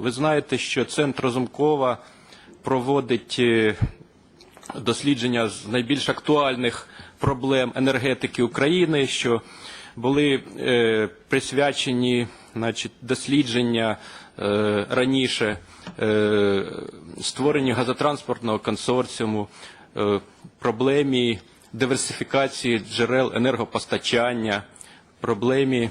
Ви знаєте, що центр Розумкова проводить е, дослідження з найбільш актуальних проблем енергетики України, що були е, присвячені значить, дослідження е, раніше е, створенню газотранспортного консорціуму, е, проблемі диверсифікації джерел енергопостачання, проблемі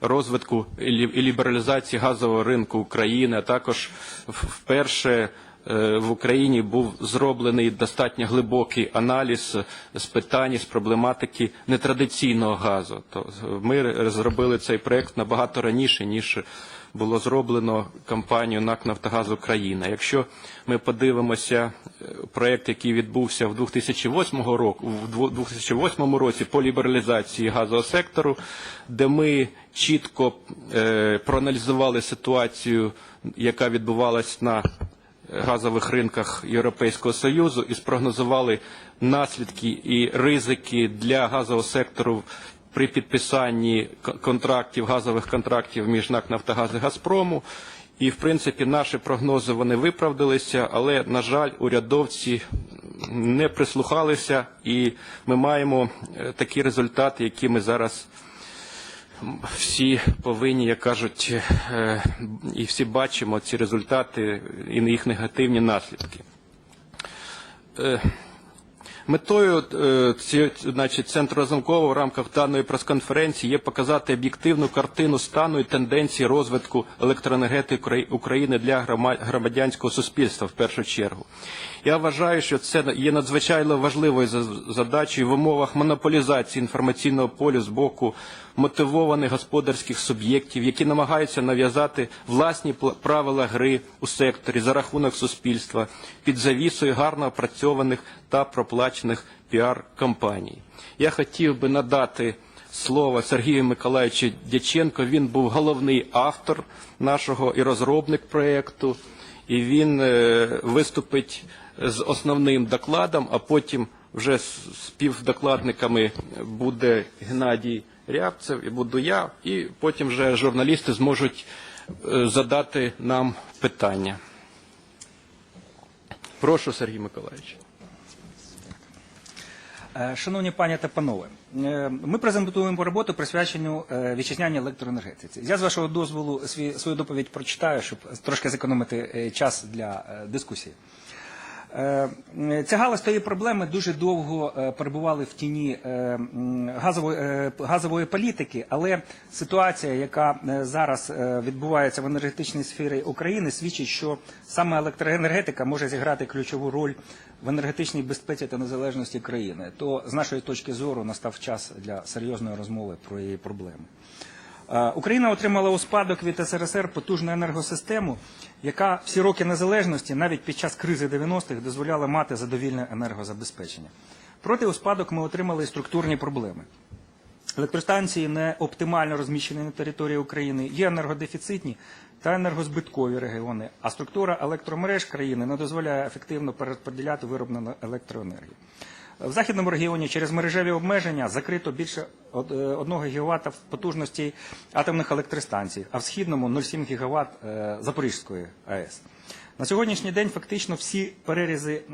розвитку і лібералізації газового ринку України, а також вперше е, в Україні був зроблений достатньо глибокий аналіз з питань з проблематики нетрадиційного газу. То ми зробили цей проект набагато раніше, ніж було зроблено компанією НАК «Нафтогаз Україна». Якщо ми подивимося проект, який відбувся в 2008 року, в 2008 році по лібералізації газового сектору, де ми чітко е, проаналізували ситуацію, яка відбувалась на газових ринках Європейського Союзу і спрогнозували наслідки і ризики для газового сектору при підписанні контрактів, газових контрактів між НАК «Нафтогаз» і «Газпрому». І, в принципі, наші прогнози вони виправдалися, але, на жаль, урядовці не прислухалися, і ми маємо е, такі результати, які ми зараз всі повинні, як кажуть, е, і всі бачимо ці результати і їх негативні наслідки. Метою е, значить, Центру Разумкова в рамках даної прес-конференції є показати об'єктивну картину стану і тенденції розвитку електроенергетики України для громадянського суспільства в першу чергу. Я вважаю, що це є надзвичайно важливою за- задачею в умовах монополізації інформаційного полю з боку мотивованих господарських суб'єктів, які намагаються нав'язати власні правила гри у секторі за рахунок суспільства під завісою гарно опрацьованих та проплачених піар-компаній. Я хотів би надати слово Сергію Миколаївичу Дяченко. Він був головний автор нашого і розробник проєкту, і він е, виступить з основним докладом, а потім вже з співдокладниками буде Геннадій Рябцев і буду я, і потім вже журналісти зможуть е, задати нам питання. Прошу, Сергій Миколаївич. Е, Шановні пані та панове, е, ми презентуємо роботу присвячену е, вітчизняній електроенергетиці. Я з вашого дозволу свою доповідь прочитаю, щоб трошки зекономити час для дискусії. Е, Ця галузь тої проблеми дуже довго е, перебували в тіні е, газової, газової політики, але ситуація, яка зараз відбувається в енергетичній сфері України, свідчить, що саме електроенергетика може зіграти ключову роль в енергетичній безпеці та незалежності країни. То з нашої точки зору настав час для серйозної розмови про її проблеми. Е, Україна отримала у спадок від СРСР потужну енергосистему, яка всі роки незалежності, навіть під час кризи 90-х, дозволяла мати задовільне енергозабезпечення. Проте у спадок ми отримали структурні проблеми. Електростанції не оптимально розміщені на території України, є енергодефіцитні та енергозбиткові регіони, а структура електромереж країни не дозволяє ефективно перерозподіляти вироблену електроенергію. В західному регіоні через мережеві обмеження закрито більше 1 ГВт потужності атомних електростанцій, а в східному 0,7 ГВт е, Запорізької АЕС. На сьогоднішній день фактично всі перерізи е,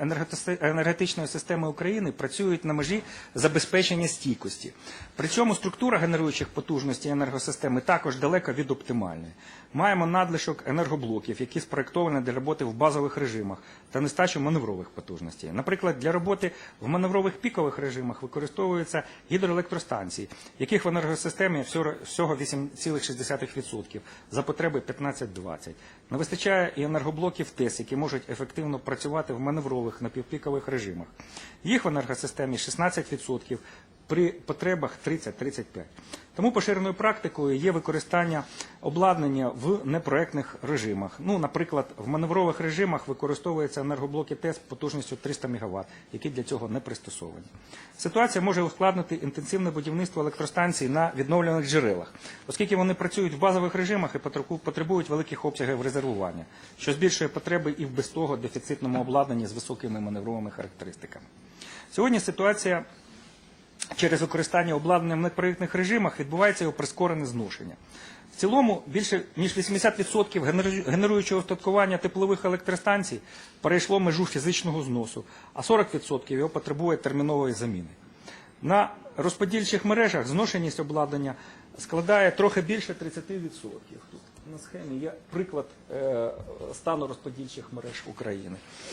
енергетиси- енергетичної системи України працюють на межі забезпечення стійкості. Причому структура генеруючих потужностей енергосистеми також далека від оптимальної. Маємо надлишок енергоблоків, які спроектовані для роботи в базових режимах та нестачу маневрових потужностей. Наприклад, для роботи в маневрових пікових режимах використовуються гідроелектростанції, яких в енергосистемі всього 8,6% за потреби 15-20. Не вистачає і енергоблоків ТЕС, які можуть ефективно працювати в маневрових напівпікових режимах. Їх в енергосистемі 16%, при потребах 30-35. Тому поширеною практикою є використання обладнання в непроектних режимах. Ну, наприклад, в маневрових режимах використовуються енергоблоки ТЕС потужністю 300 МВт, які для цього не пристосовані. Ситуація може ускладнити інтенсивне будівництво електростанцій на відновлених джерелах, оскільки вони працюють в базових режимах і потребують великих обсягів резервування, що збільшує потреби і в без того дефіцитному обладнанні з високими маневровими характеристиками. Сьогодні ситуація через використання обладнання в непроєктних режимах відбувається його прискорене зношення. В цілому більше ніж 80% генеруючого устаткування теплових електростанцій перейшло межу фізичного зносу, а 40% його потребує термінової заміни. На розподільчих мережах зношеність обладнання складає трохи більше 30%. Тут на схемі є приклад е, стану розподільчих мереж України.